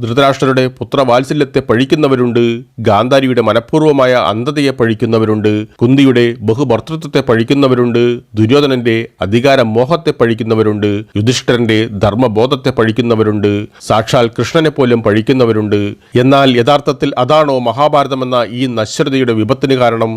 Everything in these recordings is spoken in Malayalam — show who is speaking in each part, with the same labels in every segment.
Speaker 1: ധൃതരാഷ്ട്രരുടെ പുത്രവാത്സല്യത്തെ പഴിക്കുന്നവരുണ്ട് ഗാന്ധാരിയുടെ മനഃപൂർവമായ അന്ധതയെ പഴിക്കുന്നവരുണ്ട് കുന്തിയുടെ ബഹുഭർത്തൃത്വത്തെ പഴിക്കുന്നവരുണ്ട് ദുര്യോധനന്റെ അധികാര മോഹത്തെ പഴിക്കുന്നവരുണ്ട് യുധിഷ്ഠിരന്റെ ധർമ്മബോധത്തെ പഴിക്കുന്നവരുണ്ട് സാക്ഷാൽ കൃഷ്ണനെ പോലും പഴിക്കുന്നവരുണ്ട്. എന്നാൽ യഥാർത്ഥത്തിൽ അതാണോ മഹാഭാരതമെന്ന ഈ നശ്വരതയുടെ വിപത്തിന് കാരണം?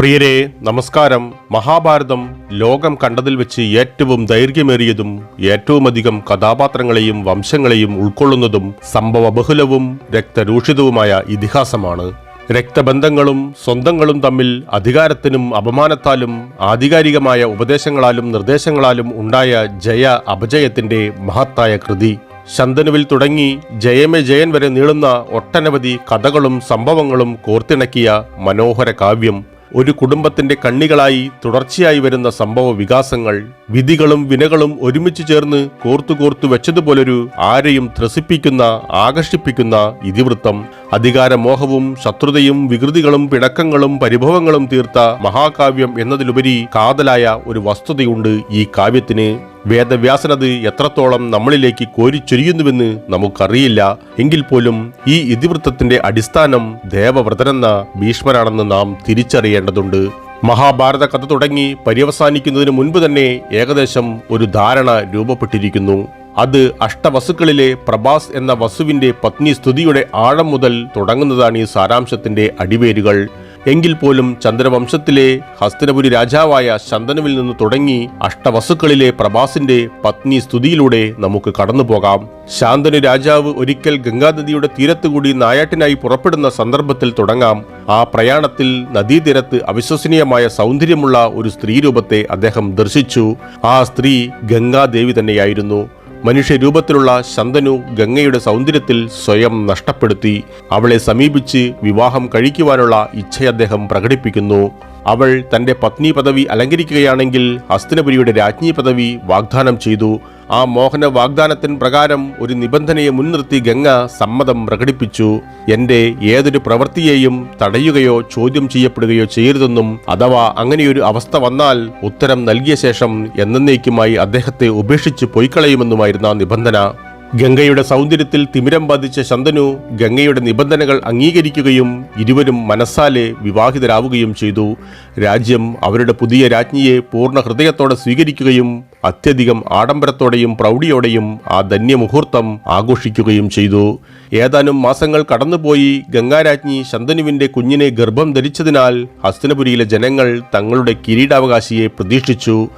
Speaker 1: പ്രിയരെ നമസ്കാരം. മഹാഭാരതം ലോകം കണ്ടതിൽ വെച്ച് ഏറ്റവും ദൈർഘ്യമേറിയതും ഏറ്റവുമധികം കഥാപാത്രങ്ങളെയും വംശങ്ങളെയും ഉൾക്കൊള്ളുന്നതും സംഭവ ബഹുലവും രക്തരൂഷിതവുമായ ഇതിഹാസമാണ്. രക്തബന്ധങ്ങളും സ്വന്തങ്ങളും തമ്മിൽ അധികാരത്തിനും അപമാനത്താലും ആധികാരികമായ ഉപദേശങ്ങളാലും നിർദ്ദേശങ്ങളാലും ഉണ്ടായ ജയ അപജയത്തിന്റെ മഹത്തായ കൃതി. ശന്തനുവിൽ തുടങ്ങി ജയമേ ജയൻ വരെ നീളുന്ന ഒട്ടനവധി കഥകളും സംഭവങ്ങളും കോർത്തിണക്കിയ മനോഹര കാവ്യം. ഒരു കുടുംബത്തിന്റെ കണ്ണികളായി തുടർച്ചയായി വരുന്ന സംഭവ വികാസങ്ങൾ വിധികളും വിനകളും ഒരുമിച്ച് ചേർന്ന് കോർത്തു കോർത്തു വെച്ചതുപോലൊരു ആരെയും ത്രസിപ്പിക്കുന്ന ആകർഷിപ്പിക്കുന്ന ഇതിവൃത്തം. അധികാരമോഹവും ശത്രുതയും വികൃതികളും പിണക്കങ്ങളും പരിഭവങ്ങളും തീർത്ത മഹാകാവ്യം എന്നതിലുപരി കാതലായ ഒരു വസ്തുതയുണ്ട് ഈ കാവ്യത്തിന്. വേദവ്യാസനത് എത്രത്തോളം നമ്മളിലേക്ക് കോരിച്ചൊരിയുന്നുവെന്ന് നമുക്കറിയില്ല. എങ്കിൽ പോലും ഈ ഇതിവൃത്തത്തിന്റെ അടിസ്ഥാനം ദേവവ്രതനെന്ന ഭീഷ്മരാണെന്ന് നാം തിരിച്ചറിയേണ്ടതുണ്ട്. മഹാഭാരത കഥ തുടങ്ങി പര്യവസാനിക്കുന്നതിന് മുൻപ് തന്നെ ഏകദേശം ഒരു ധാരണ രൂപപ്പെട്ടിരിക്കുന്നു. അത് അഷ്ടവസുക്കളിലെ പ്രഭാസ് എന്ന വസുവിന്റെ പത്നി സ്തുതിയുടെ ആഴം മുതൽ തുടങ്ങുന്നതാണ് ഈ സാരാംശത്തിന്റെ അടിവേരുകൾ. എങ്കിൽ പോലും ചന്ദ്രവംശത്തിലെ ഹസ്തനപുരി രാജാവായ ശന്തനുവിൽ നിന്ന് തുടങ്ങി അഷ്ടവസുക്കളിലെ പ്രഭാസിന്റെ പത്നി സ്തുതിയിലൂടെ നമുക്ക് കടന്നുപോകാം. ശാന്തനു രാജാവ് ഒരിക്കൽ ഗംഗാനദിയുടെ തീരത്തുകൂടി നായാട്ടിനായി പുറപ്പെടുന്ന സന്ദർഭത്തിൽ തുടങ്ങാം. ആ പ്രയാണത്തിൽ നദീതീരത്ത് അവിശ്വസനീയമായ സൗന്ദര്യമുള്ള ഒരു സ്ത്രീരൂപത്തെ അദ്ദേഹം ദർശിച്ചു. ആ സ്ത്രീ ഗംഗാദേവി തന്നെയായിരുന്നു. മനുഷ്യരൂപത്തിലുള്ള ശന്തനു ഗംഗയുടെ സൗന്ദര്യത്തിൽ സ്വയം നഷ്ടപ്പെടുത്തി അവളെ സമീപിച്ച് വിവാഹം കഴിക്കുവാനുള്ള ഇച്ഛ അദ്ദേഹം പ്രകടിപ്പിക്കുന്നു. അവൾ തന്റെ പത്നി പദവി അലങ്കരിക്കുകയാണെങ്കിൽ ഹസ്തിനപുരിയുടെ രാജ്ഞി പദവി വാഗ്ദാനം ചെയ്തു. ആ മോഹന വാഗ്ദാനത്തിന് പ്രകാരം ഒരു നിബന്ധനയെ മുൻനിർത്തി ഗംഗ സമ്മതം പ്രകടിപ്പിച്ചു. എന്റെ ഏതൊരു പ്രവൃത്തിയെയും തടയുകയോ ചോദ്യം ചെയ്യപ്പെടുകയോ ചെയ്യരുതെന്നും അഥവാ അങ്ങനെയൊരു അവസ്ഥ വന്നാൽ ഉത്തരം നൽകിയ ശേഷം എന്നേക്കുമായി അദ്ദേഹത്തെ ഉപേക്ഷിച്ച് പൊയ്ക്കളയുമെന്നുമായിരുന്നു ആ നിബന്ധന. ഗംഗയുടെ സൗന്ദര്യത്തിൽ തിമിരം ബാധിച്ച ശന്തനു ഗംഗയുടെ നിബന്ധനകൾ അംഗീകരിക്കുകയും ഇരുവരും മനസ്സാലെ വിവാഹിതരാവുകയും ചെയ്തു. രാജ്യം അവരുടെ പുതിയ രാജ്ഞിയെ പൂർണ ഹൃദയത്തോടെ സ്വീകരിക്കുകയും അത്യധികം ആഡംബരത്തോടെയും പ്രൗഢിയോടെയും ആ ധന്യമുഹൂർത്തം ആഘോഷിക്കുകയും ചെയ്തു. ഏതാനും മാസങ്ങൾ കടന്നുപോയി ഗംഗാരാജ്ഞി ശന്തനുവിന്റെ കുഞ്ഞിനെ ഗർഭം ധരിച്ചതിനാൽ ഹസ്തനപുരിയിലെ ജനങ്ങൾ തങ്ങളുടെ കിരീടാവകാശിയെ പ്രതീക്ഷിച്ചു.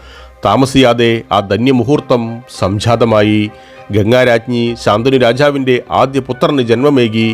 Speaker 1: താമസിയാതെ ആ ധന്യമുഹൂർത്തം സംജാതമായി. ഗംഗാരാജ്ഞി ശാന്തനു രാജാവിന്റെ ആദ്യ പുത്രന് ജന്മമേകി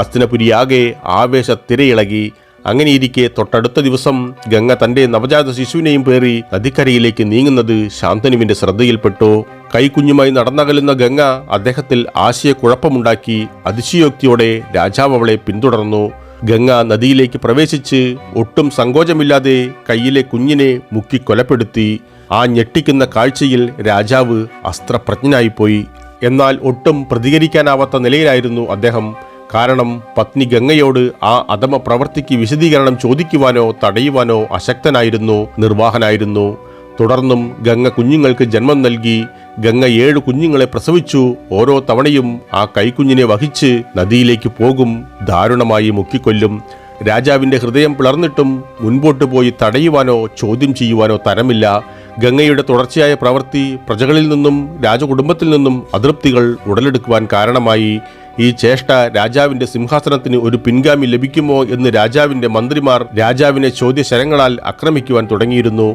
Speaker 1: അസ്തിനപുരിയാകെ ആവേശ തിരയിളകി അങ്ങനെയിരിക്കെ തൊട്ടടുത്ത ദിവസം ഗംഗ തന്റെ നവജാത ശിശുവിനെയും പേറി നദിക്കരയിലേക്ക് നീങ്ങുന്നത് ശാന്തനുവിന്റെ ശ്രദ്ധയിൽപ്പെട്ടു. കൈക്കുഞ്ഞുമായി നടന്നകലുന്ന ഗംഗ അദ്ദേഹത്തിൽ ആശയക്കുഴപ്പമുണ്ടാക്കി അതിശയോക്തിയോടെ രാജാവ് അവളെ പിന്തുടർന്നു. ഗംഗ നദിയിലേക്ക് പ്രവേശിച്ച് ഒട്ടും സങ്കോചമില്ലാതെ കയ്യിലെ കുഞ്ഞിനെ മുക്കി കൊലപ്പെടുത്തി ആ ഞെട്ടിക്കുന്ന കാഴ്ചയിൽ രാജാവ് അസ്ത്രപ്രജ്ഞനായിപ്പോയി. എന്നാൽ ഒട്ടും പ്രതികരിക്കാനാവാത്ത നിലയിലായിരുന്നു അദ്ദേഹം. കാരണം പത്നി ഗംഗയോട് ആ അധമ പ്രവൃത്തിക്ക് വിശദീകരണം ചോദിക്കുവാനോ തടയുവാനോ അശക്തനായിരുന്നു നിർവാഹനായിരുന്നു. തുടർന്നും ഗംഗ കുഞ്ഞുങ്ങൾക്ക് ജന്മം നൽകി ഗംഗ ഏഴ് കുഞ്ഞുങ്ങളെ പ്രസവിച്ചു. ഓരോ തവണയും ആ കൈക്കുഞ്ഞിനെ വഹിച്ച് നദിയിലേക്ക് പോകും ദാരുണമായി മുക്കിക്കൊല്ലും. രാജാവിന്റെ ഹൃദയം പിളർന്നിട്ടും മുൻപോട്ട് പോയി തടയുവാനോ ചോദ്യം ചെയ്യുവാനോ തരമില്ല. ഗംഗയുടെ തുടർച്ചയായ പ്രവൃത്തി പ്രജകളിൽ നിന്നും രാജകുടുംബത്തിൽ നിന്നും അതൃപ്തികൾ ഉടലെടുക്കുവാൻ കാരണമായി ഈ ചേഷ്ട രാജാവിന്റെ സിംഹാസനത്തിന് ഒരു പിൻഗാമി ലഭിക്കുമോ എന്ന് രാജാവിന്റെ മന്ത്രിമാർ രാജാവിനെ ചോദ്യശരങ്ങളാൽ ആക്രമിക്കുവാൻ തുടങ്ങിയിരുന്നു.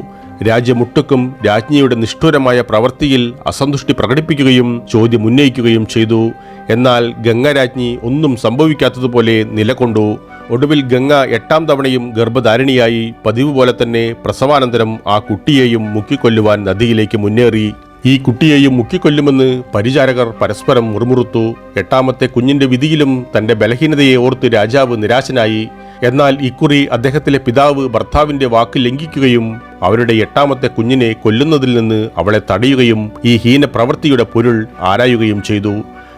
Speaker 1: രാജ്യമുട്ടുക്കും രാജ്ഞിയുടെ നിഷ്ഠുരമായ പ്രവൃത്തിയിൽ അസന്തുഷ്ടി പ്രകടിപ്പിക്കുകയും ചോദ്യം ഉന്നയിക്കുകയും ചെയ്തു. എന്നാൽ ഗംഗരാജ്ഞി ഒന്നും സംഭവിക്കാത്തതുപോലെ നിലകൊണ്ടു. ഒടുവിൽ ഗംഗ എട്ടാം തവണയും ഗർഭധാരിണിയായി പതിവ് പോലെ തന്നെ പ്രസവാനന്തരം ആ കുട്ടിയെയും മുക്കിക്കൊല്ലുവാൻ നദിയിലേക്ക് മുന്നേറി. ഈ കുട്ടിയെയും മുക്കിക്കൊല്ലുമെന്ന് പരിചാരകർ പരസ്പരം മുറുമുറുത്തു. എട്ടാമത്തെ കുഞ്ഞിന്റെ വിധിയിലും തന്റെ ബലഹീനതയെ ഓർത്ത് രാജാവ് നിരാശനായി. എന്നാൽ ഇക്കുറി അദ്ദേഹത്തിലെ പിതാവ് ഭർത്താവിന്റെ വാക്ക് ലംഘിക്കുകയും അവരുടെ എട്ടാമത്തെ കുഞ്ഞിനെ കൊല്ലുന്നതിൽ നിന്ന് അവളെ തടയുകയും ഈ ഹീന പ്രവൃത്തിയുടെ പൊരുൾ ആരായുകയും ചെയ്തു.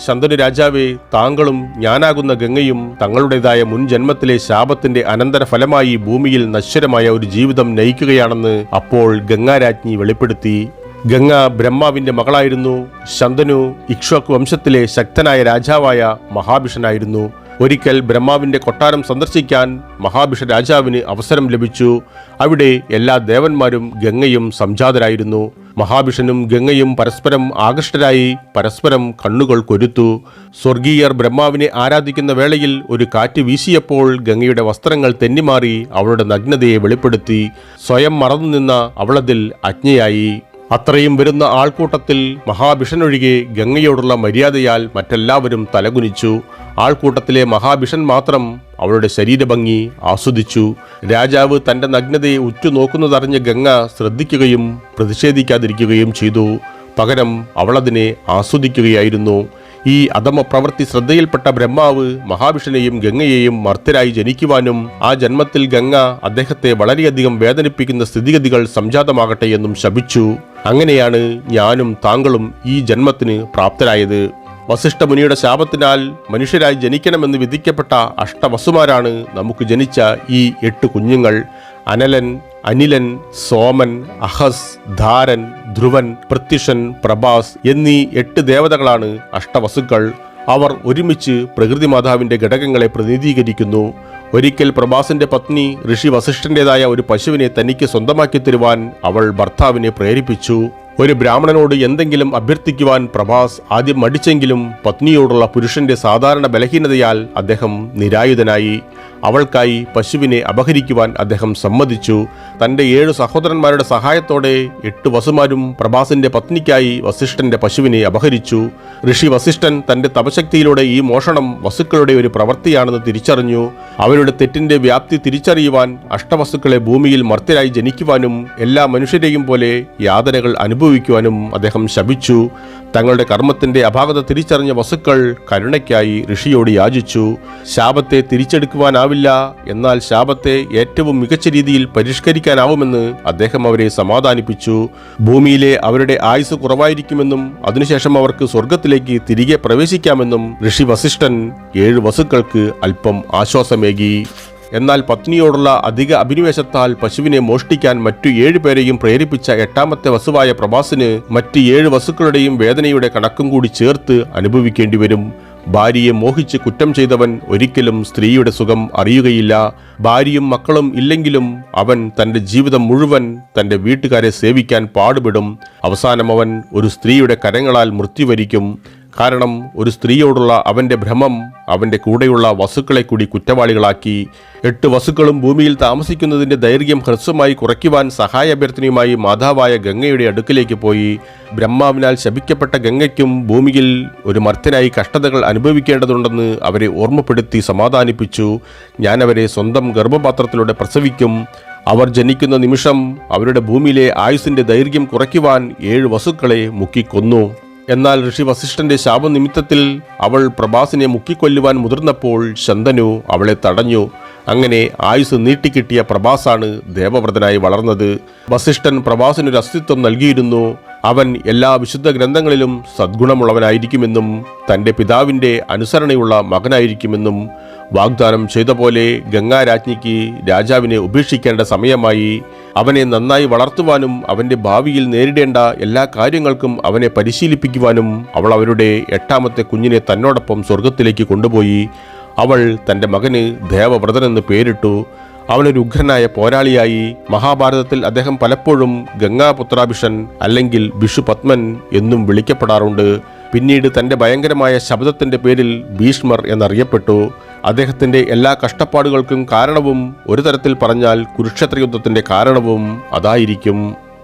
Speaker 1: ശന്തനു രാജാവേ താങ്കളും ഞാനാകുന്ന ഗംഗയും തങ്ങളുടേതായ മുൻ ജന്മത്തിലെ ശാപത്തിന്റെ അനന്തരഫലമായി ഭൂമിയിൽ നശ്വരമായ ഒരു ജീവിതം നയിക്കുകയാണെന്ന് അപ്പോൾ ഗംഗാരാജ്ഞി വെളിപ്പെടുത്തി. ഗംഗ ബ്രഹ്മാവിന്റെ മകളായിരുന്നു ശന്തനു ഇക്ഷ്വാക് വംശത്തിലെ ശക്തനായ രാജാവായ മഹാഭിഷനായിരുന്നു. ഒരിക്കൽ ബ്രഹ്മാവിന്റെ കൊട്ടാരം സന്ദർശിക്കാൻ മഹാഭിഷ രാജാവിന് അവസരം ലഭിച്ചു. അവിടെ എല്ലാ ദേവന്മാരും ഗംഗയും സംജാതരായിരുന്നു. മഹാഭിഷനും ഗംഗയും പരസ്പരം ആകൃഷ്ടരായി പരസ്പരം കണ്ണുകൾ കൊരുത്തു. സ്വർഗീയർ ബ്രഹ്മാവിനെ ആരാധിക്കുന്ന വേളയിൽ ഒരു കാറ്റ് വീശിയപ്പോൾ ഗംഗയുടെ വസ്ത്രങ്ങൾ തെന്നിമാറി അവളുടെ നഗ്നതയെ വെളിപ്പെടുത്തി. സ്വയം മറന്നുനിന്ന അവളതിൽ അജ്ഞയായി അത്രയും വരുന്ന ആൾക്കൂട്ടത്തിൽ മഹാഭിഷനൊഴികെ ഗംഗയോടുള്ള മര്യാദയാൽ മറ്റെല്ലാവരും തലകുനിച്ചു. ആൾക്കൂട്ടത്തിലെ മഹാഭിഷൻ മാത്രം അവളുടെ ശരീരഭംഗി ആസ്വദിച്ചു. രാജാവ് തന്റെ നഗ്നതയെ ഉറ്റുനോക്കുന്നതറിഞ്ഞ ഗംഗ ശ്രദ്ധിക്കുകയും പ്രതിഷേധിക്കാതിരിക്കുകയും ചെയ്തു. പകരം അവളതിനെ ആസ്വദിക്കുകയായിരുന്നു. ഈ അധമ പ്രവൃത്തി ശ്രദ്ധയിൽപ്പെട്ട ബ്രഹ്മാവ് മഹാവിഷ്ണുനെയും ഗംഗയെയും മർത്തരായി ജനിക്കുവാനും ആ ജന്മത്തിൽ ഗംഗ അദ്ദേഹത്തെ വളരെയധികം വേദനിപ്പിക്കുന്ന സ്ഥിതിഗതികൾ സംജാതമാകട്ടെ എന്നും ശപിച്ചു. അങ്ങനെയാണ് ഞാനും താങ്കളും ഈ ജന്മത്തിന് പ്രാപ്തരായത്. വസിഷ്ഠമുനിയുടെ ശാപത്തിനാൽ മനുഷ്യരായി ജനിക്കണമെന്ന് വിധിക്കപ്പെട്ട അഷ്ടവസുമാരാണ് നമുക്ക് ജനിച്ച ഈ എട്ട് കുഞ്ഞുങ്ങൾ. അനലൻ അനിലൻ സോമൻ അഹസ് ധാരൻ ധ്രുവൻ പ്രത്യുഷൻ പ്രഭാസ് എന്നീ എട്ട് ദേവതകളാണ് അഷ്ടവസുക്കൾ. അവർ ഒരുമിച്ച് പ്രകൃതി മാതാവിന്റെ ഘടകങ്ങളെ പ്രതിനിധീകരിക്കുന്നു. ഒരിക്കൽ പ്രഭാസിന്റെ പത്നി ഋഷി വസിഷ്ഠന്റേതായ ഒരു പശുവിനെ തനിക്ക് സ്വന്തമാക്കി തരുവാൻ അവൾ ഭർത്താവിനെ പ്രേരിപ്പിച്ചു. ഒരു ബ്രാഹ്മണനോട് എന്തെങ്കിലും അഭ്യർത്ഥിക്കുവാൻ പ്രഭാസ് ആദ്യം മടിച്ചെങ്കിലും പത്നിയോടുള്ള പുരുഷന്റെ സാധാരണ ബലഹീനതയാൽ അദ്ദേഹം നിരായുധനായി അവൾക്കായി പശുവിനെ അപഹരിക്കുവാൻ അദ്ദേഹം സമ്മതിച്ചു. തന്റെ ഏഴ് സഹോദരന്മാരുടെ സഹായത്തോടെ എട്ട് വസുമാരും പ്രഭാസിന്റെ പത്നിക്കായി വസിഷ്ഠന്റെ പശുവിനെ അപഹരിച്ചു. ഋഷി വസിഷ്ഠൻ തന്റെ തപശക്തിയിലൂടെ ഈ മോഷണം വസുക്കളുടെ ഒരു പ്രവൃത്തിയാണെന്ന് തിരിച്ചറിഞ്ഞു. അവരുടെ തെറ്റിന്റെ വ്യാപ്തി തിരിച്ചറിയുവാൻ അഷ്ടവസ്തുക്കളെ ഭൂമിയിൽ മർത്യരായി ജനിക്കുവാനും എല്ലാ മനുഷ്യരെയും പോലെ യാതനകൾ അനുഭവിക്കുവാനും അദ്ദേഹം ശപിച്ചു. തങ്ങളുടെ കർമ്മത്തിന്റെ അപാകത തിരിച്ചറിഞ്ഞ വസുക്കൾ കരുണയ്ക്കായി ഋഷിയോട് യാചിച്ചു. ശാപത്തെ തിരിച്ചെടുക്കുവാനാവില്ല എന്നാൽ ശാപത്തെ ഏറ്റവും മികച്ച രീതിയിൽ പരിഷ്കരിക്കാനാവുമെന്ന് അദ്ദേഹം അവരെ സമാധാനിപ്പിച്ചു. ഭൂമിയിലെ അവരുടെ ആയുസ് കുറവായിരിക്കുമെന്നും അതിനുശേഷം അവർക്ക് സ്വർഗത്തിലേക്ക് തിരികെ പ്രവേശിക്കാമെന്നും ഋഷി വസിഷ്ഠൻ ഏഴ് വസുക്കൾക്ക് അല്പം ആശ്വാസമേകി. എന്നാൽ പത്നിയോടുള്ള അധിക അഭിനിവേശത്താൽ പശുവിനെ മോഷ്ടിക്കാൻ മറ്റു ഏഴു പേരെയും പ്രേരിപ്പിച്ച എട്ടാമത്തെ വസുവായ പ്രഭാസിന് മറ്റ് ഏഴ് വസുക്കളുടെയും വേദനയുടെ കണക്കും കൂടി ചേർത്ത് അനുഭവിക്കേണ്ടി വരും. ഭാര്യയെ മോഹിച്ച് കുറ്റം ചെയ്തവൻ ഒരിക്കലും സ്ത്രീയുടെ സുഖം അറിയുകയില്ല. ഭാര്യയും മക്കളും ഇല്ലെങ്കിലും അവൻ തന്റെ ജീവിതം മുഴുവൻ തന്റെ വീട്ടുകാരെ സേവിക്കാൻ പാടുപെടും. അവസാനം അവൻ ഒരു സ്ത്രീയുടെ കരങ്ങളാൽ മൃത്യുവരിക്കും. കാരണം ഒരു സ്ത്രീയോടുള്ള അവന്റെ ഭ്രമം അവന്റെ കൂടെയുള്ള വസുക്കളെ കൂടി കുറ്റവാളികളാക്കി എട്ട് വസുക്കളും ഭൂമിയിൽ താമസിക്കുന്നതിന്റെ ദൈർഘ്യം ഹ്രസ്വമായി കുറയ്ക്കുവാൻ സഹായ അഭ്യർത്ഥനയുമായി മാതാവായ ഗംഗയുടെ അടുക്കിലേക്ക് പോയി. ബ്രഹ്മാവിനാൽ ശപിക്കപ്പെട്ട ഗംഗയ്ക്കും ഭൂമിയിൽ ഒരു മർത്തനായി കഷ്ടതകൾ അനുഭവിക്കേണ്ടതുണ്ടെന്ന് അവരെ ഓർമ്മപ്പെടുത്തി സമാധാനിപ്പിച്ചു. ഞാൻ അവരെ സ്വന്തം ഗർഭപാത്രത്തിലൂടെ പ്രസവിക്കും. അവർ ജനിക്കുന്ന നിമിഷം അവരുടെ ഭൂമിയിലെ ആയുസിന്റെ ദൈർഘ്യം കുറയ്ക്കുവാൻ ഏഴ് വസുക്കളെ മുക്കിക്കൊന്നു. എന്നാൽ ഋഷി വസിഷ്ഠന്റെ ശാപനിമിത്തത്തിൽ അവൾ പ്രഭാസിനെ മുക്കിക്കൊല്ലുവാൻ മുതിർന്നപ്പോൾ ശന്തനു അവളെ തടഞ്ഞു. അങ്ങനെ ആയുസ് നീട്ടിക്കിട്ടിയ പ്രഭാസാണ് ദേവവ്രതനായി വളർന്നത്. വസിഷ്ഠൻ പ്രഭാസിനൊരു അസ്തിത്വം നൽകിയിരുന്നു. അവൻ എല്ലാ വിശുദ്ധ ഗ്രന്ഥങ്ങളിലും സദ്ഗുണമുള്ളവനായിരിക്കുമെന്നും തന്റെ പിതാവിന്റെ അനുസരണയുള്ള മകനായിരിക്കുമെന്നും വാഗ്ദാനം ചെയ്ത പോലെ ഗംഗാരാജ്ഞിക്ക് രാജാവിനെ ഉപേക്ഷിക്കേണ്ട സമയമായി അവനെ നന്നായി വളർത്തുവാനും അവന്റെ ഭാവിയിൽ നേരിടേണ്ട എല്ലാ കാര്യങ്ങൾക്കും അവനെ പരിശീലിപ്പിക്കുവാനും അവൾ അവരുടെ എട്ടാമത്തെ കുഞ്ഞിനെ തന്നോടൊപ്പം സ്വർഗത്തിലേക്ക് കൊണ്ടുപോയി അവൾ തന്റെ മകന് ദേവവ്രതനെന്ന് പേരിട്ടു. അവനൊരു ഉഗ്രനായ പോരാളിയായി. മഹാഭാരതത്തിൽ അദ്ദേഹം പലപ്പോഴും ഗംഗാപുത്രാഭിഷൻ അല്ലെങ്കിൽ ബിഷു പത്മൻ എന്നും വിളിക്കപ്പെടാറുണ്ട്. പിന്നീട് തന്റെ ഭയങ്കരമായ ശബ്ദത്തിന്റെ പേരിൽ ഭീഷ്മർ എന്നറിയപ്പെട്ടു. അദ്ദേഹത്തിന്റെ എല്ലാ കഷ്ടപ്പാടുകൾക്കും കാരണവും ഒരു തരത്തിൽ പറഞ്ഞാൽ കുരുക്ഷേത്ര യുദ്ധത്തിന്റെ കാരണവും അതായിരിക്കും.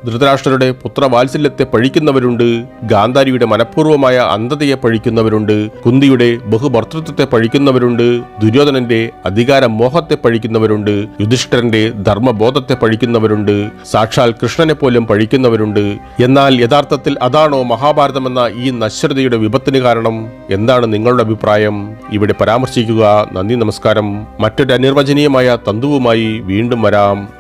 Speaker 1: ധൃതരാഷ്ട്രരുടെ പുത്രവാത്സല്യത്തെ പഴിക്കുന്നവരുണ്ട് ഗാന്ധാരിയുടെ മനഃപൂർവമായ അന്ധതയെ പഴിക്കുന്നവരുണ്ട് കുന്തിയുടെ ബഹുഭർത്തൃത്വത്തെ പഴിക്കുന്നവരുണ്ട് ദുര്യോധനന്റെ അധികാര മോഹത്തെ പഴിക്കുന്നവരുണ്ട് യുധിഷ്ഠിരന്റെ ധർമ്മബോധത്തെ പഴിക്കുന്നവരുണ്ട് സാക്ഷാൽ കൃഷ്ണനെ പോലും പഴിക്കുന്നവരുണ്ട്. എന്നാൽ യഥാർത്ഥത്തിൽ അതാണോ മഹാഭാരതമെന്ന ഈ നശ്വരതയുടെ വിപത്തിന് കാരണം? എന്താണ് നിങ്ങളുടെ അഭിപ്രായം? ഇവിടെ പരാമർശിക്കുക. നന്ദി നമസ്കാരം. മറ്റൊരു അനിർവചനീയമായ തന്തുവുമായി വീണ്ടും വരാം.